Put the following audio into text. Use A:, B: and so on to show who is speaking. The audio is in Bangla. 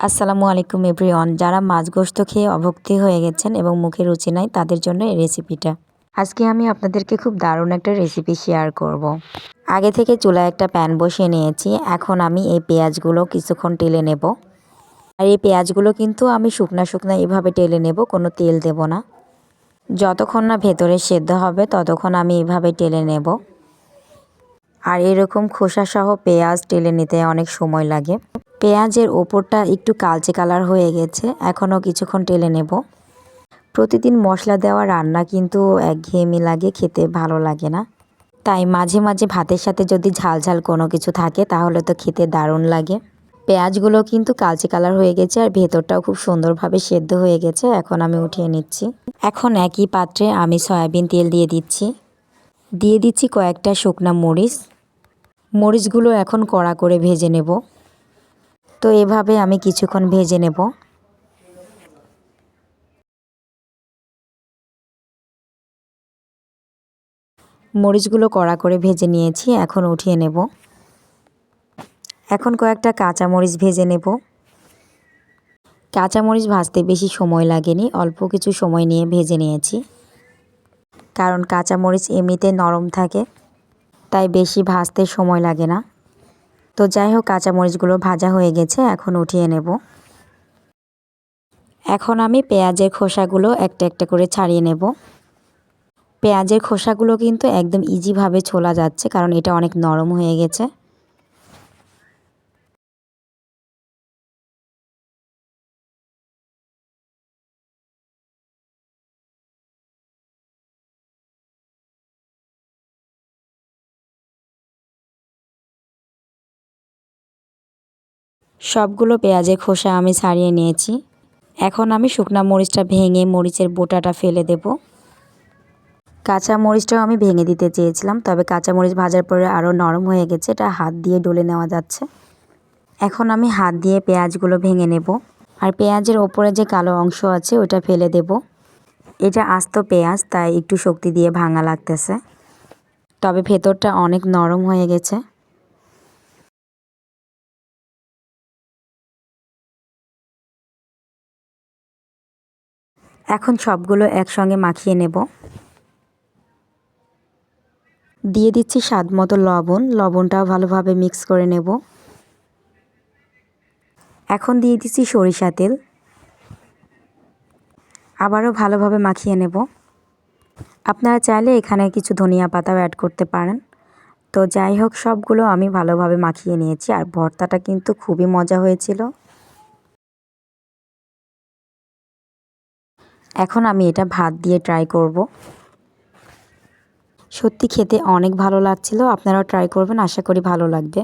A: আসসালামু আলাইকুম এভরিওয়ান। যারা মাছ গোস্ত খেয়ে অভক্তি হয়ে গেছেন এবং মুখে রুচি নাই, তাদের জন্য এই রেসিপিটা আজকে আমি আপনাদেরকে খুব দারুণ একটা রেসিপি শেয়ার করব। আগে থেকে চুলায় একটা প্যান বসিয়ে নিয়েছি। এখন আমি এই পেঁয়াজগুলো কিছুক্ষণ টেলে নেব। আর এই পেঁয়াজগুলো কিন্তু আমি শুকনা শুকনা এভাবে টেলে নেব, কোনো তেল দেব না। যতক্ষণ না ভেতরে সেদ্ধ হবে, ততক্ষণ আমি এভাবে টেলে নেব। আর এরকম খোসাসহ পেঁয়াজ টেলে নিতে অনেক সময় লাগে। পেঁয়াজের ওপরটা একটু কালচে কালার হয়ে গেছে, এখনও কিছুক্ষণ টেলে নেব। প্রতিদিন মশলা দেওয়া রান্না কিন্তু একঘেয়েমি লাগে, খেতে ভালো লাগে না। তাই মাঝে মাঝে ভাতের সাথে যদি ঝাল ঝাল কোনো কিছু থাকে, তাহলে তো খেতে দারুণ লাগে। পেঁয়াজগুলো কিন্তু কালচে কালার হয়ে গেছে আর ভেতরটাও খুব সুন্দরভাবে সেদ্ধ হয়ে গেছে, এখন আমি উঠিয়ে নিচ্ছি। এখন একই পাত্রে আমি সয়াবিন তেল দিয়ে দিচ্ছি। দিয়ে দিচ্ছি কয়েকটা শুকনা মরিচ। মরিচগুলো এখন কড়া করে ভেজে নেব। তো এভাবে আমি কিছুক্ষণ ভেজে নেব। মরিচগুলো কড়া করে ভেজে নিয়েছি, এখন উঠিয়ে নেব। এখন কয়েকটা কাঁচা মরিচ ভেজে নেব। কাঁচা মরিচ ভাজতে বেশি সময় লাগেনি, অল্প কিছু সময় নিয়ে ভেজে নিয়েছি। কারণ কাঁচা মরিচ এমনিতে নরম থাকে, তাই বেশি ভাজতে সময় লাগে না। তো যাই হোক কাঁচামরিচগুলো ভাজা হয়ে গেছে, এখন উঠিয়ে নেব। এখন আমি পেঁয়াজের খোসাগুলো একটা একটা করে ছাড়িয়ে নেব। পেঁয়াজের খোসাগুলো কিন্তু একদম ইজিভাবে ছোলা যাচ্ছে, কারণ এটা অনেক নরম হয়ে গেছে। সবগুলো পেঁয়াজের খোসা আমি ছাড়িয়ে নিয়েছি। এখন আমি শুকনা মরিচটা ভেঙে মরিচের বোটাটা ফেলে দেব। কাঁচা মরিচটাও আমি ভেঙে দিতে চেয়েছিলাম, তবে কাঁচা মরিচ ভাজার পরে আরও নরম হয়ে গেছে, এটা হাত দিয়ে ডলে নেওয়া যাচ্ছে। এখন আমি হাত দিয়ে পেঁয়াজগুলো ভেঙে নেব, আর পেঁয়াজের ওপরে যে কালো অংশ আছে ওটা ফেলে দেব। এটা আস্ত পেঁয়াজ, তাই একটু শক্তি দিয়ে ভাঙা লাগতেছে। তবে ভেতরটা অনেক নরম হয়ে গেছে। এখন সবগুলো একসঙ্গে মাখিয়ে নেব। দিয়ে দিচ্ছি স্বাদ মতো লবণ। লবণটাও ভালোভাবে মিক্স করে নেব। এখন দিয়ে দিচ্ছি সরিষা তেল। আবারও ভালোভাবে মাখিয়ে নেব। আপনারা চাইলে এখানে কিছু ধনিয়া পাতাও অ্যাড করতে পারেন। তো যাই হোক, সবগুলো আমি ভালোভাবে মাখিয়ে নিয়েছি। আর ভর্তাটা কিন্তু খুবই মজা হয়েছিল। এখন আমি এটা ভাত দিয়ে ট্রাই করব। সত্যি খেতে অনেক ভালো লাগছিল, আপনারাও ট্রাই করবেন, আশা করি ভালো লাগবে।